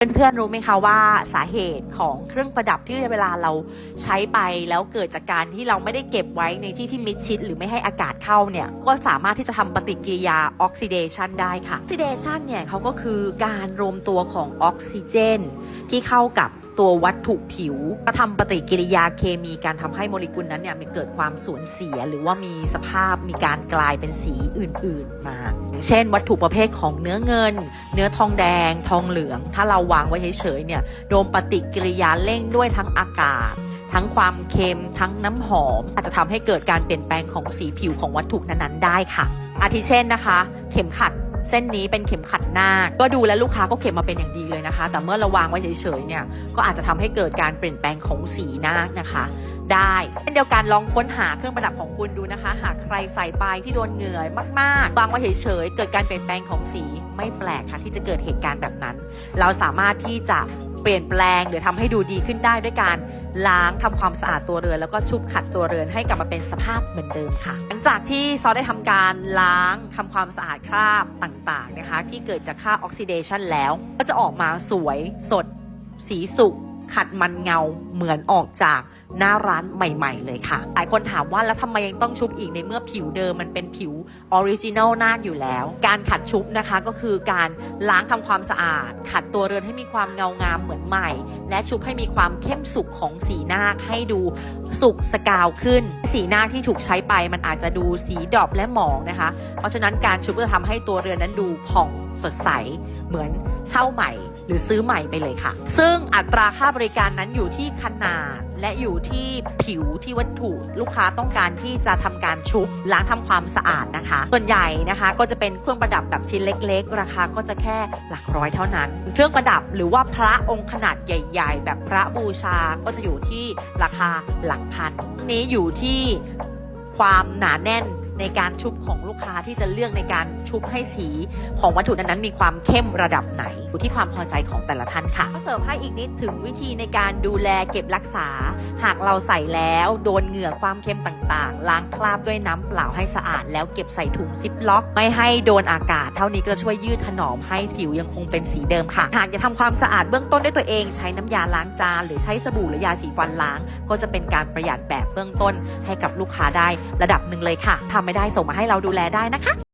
เพื่อนๆรู้ไหมคะว่าสาเหตุของเครื่องประดับที่เวลาเราใช้ไปแล้วเกิดจากการที่เราไม่ได้เก็บไว้ในที่ที่มิดชิด หรือไม่ให้อากาศเข้าเนี่ยก็สามารถที่จะทำปฏิกิริยาออกซิเดชันได้ค่ะออกซิเดชันเนี่ยเขาก็คือการรวมตัวของออกซิเจน ที่เข้ากับ ตัววัตถุผิวก็ทำปฏิกิริยาเคมีการทำให้โมเลกุลนั้นเนี่ยมีเกิดความสูญเสีย หรือว่ามีสภาพมีการกลายเป็นสีอื่น ๆ มา เช่น วัตถุประเภทของเนื้อเงิน เนื้อทองแดง ทองเหลือง ถ้าเราวางไว้เฉยๆเนี่ยโดนปฏิกิริยาเร่งด้วยทั้งอากาศทั้งความเค็มทั้งน้ำหอม อาจจะทำให้เกิดการเปลี่ยนแปลงของสีผิวของวัตถุนั้นๆได้ค่ะ อาทิเช่นนะคะ เข็มขัด เส้นนี้เป็นเข็มขัดนาคก็ดูแลวลูกค้าก็เข็มมาเป็นอย่างดีเลยนะคะ แต่เมื่อเราวางไว้เฉยๆเนี่ยก็อาจจะทำให้เกิดการเปลี่ยนแปลงของสีนาคนะคะ ได้เช่นเดียวกันลองค้นหาเครื่องประดับของคุณดูนะคะ หากใครใส่ไปที่โดนเหงื่อมากๆวางไว้เฉยๆเกิดการเปลี่ยนแปลงของสีไม่แปลกค่ะที่จะเกิดเหตุการณ์แบบนั้น เราสามารถที่จะ เปลี่ยนแปลงหรือทำให้ดูดีขึ้นได้ด้วยการล้างทำความสะอาดตัวเรือน แล้วก็ชุบขัดตัวเรือนให้กลับมาเป็นสภาพเหมือนเดิมค่ะ หลังจากที่ซอได้ทำการล้างทำความสะอาดคราบต่างๆนะคะ ที่เกิดจากค่าออกซิเดชันแล้ว ก็จะออกมาสวยสดสีสุก ขัดมันเงาเหมือนออกจากหน้าร้านใหม่ ๆ เลยค่ะ หลายคนถามว่าแล้วทำไมยังต้องชุบอีกในเมื่อผิวเดิมมันเป็นผิวออริจินัลน่าคอยู่แล้ว การขัดชุบนะคะก็คือการล้างทำความสะอาด ขัดตัวเรือนให้มีความเงางามเหมือนใหม่ และชุบให้มีความเข้มสุกของสีหน้าให้ดูสุกสกาวขึ้น สีหน้าที่ถูกใช้ไปมันอาจจะดูสีดอปและหมองนะคะ เพราะฉะนั้นการชุบจะทำให้ตัวเรือนนั้นดูผ่องสดใสเหมือนเช่าใหม่ รือซื้อใหม่ไปเลยค่ะ ซึ่งอัตราค่าบริการนั้นอยู่ที่ขนาดและอยู่ที่ผิวที่วัตถุลูกค้าต้องการที่จะทำการชุบล้างทำความสะอาดนะคะ ส่วนใหญ่นะคะก็จะเป็นเครื่องประดับแบบชิ้นเล็ก ๆ ราคาก็จะแค่หลักร้อยเท่านั้น เครื่องประดับหรือว่าพระองค์ขนาดใหญ่ ๆ แบบพระบูชาก็จะอยู่ที่ราคาหลักพันนี้อยู่ที่ความหนาแน่น ในการชุบของลูกค้าที่จะเลือกในการชุบให้สีของวัตถุนั้นๆมีความเข้มระดับไหนอยู่ที่ความพอใจของแต่ละท่านค่ะก็เสริมให้อีกนิดถึงวิธีในการดูแลเก็บรักษา หากเราใส่แล้วโดนเหงื่อความเค็มต่างๆ ล้างคราบด้วยน้ำเปล่าให้สะอาด แล้วเก็บใส่ถุงซิปล็อก ไม่ให้โดนอากาศ เท่านี้ก็ช่วยยืดถนอมให้ผิวยังคงเป็นสีเดิมค่ะ หากจะทำความสะอาดเบื้องต้นด้วยตัวเอง ใช้น้ำยาล้างจาน หรือใช้สบู่หรือยาสีฟันล้าง ก็จะเป็นการประหยัดแบบเบื้องต้นให้กับลูกค้าได้ระดับหนึ่งเลยค่ะทำไม่ได้ส่งมาให้เราดูแลได้นะคะ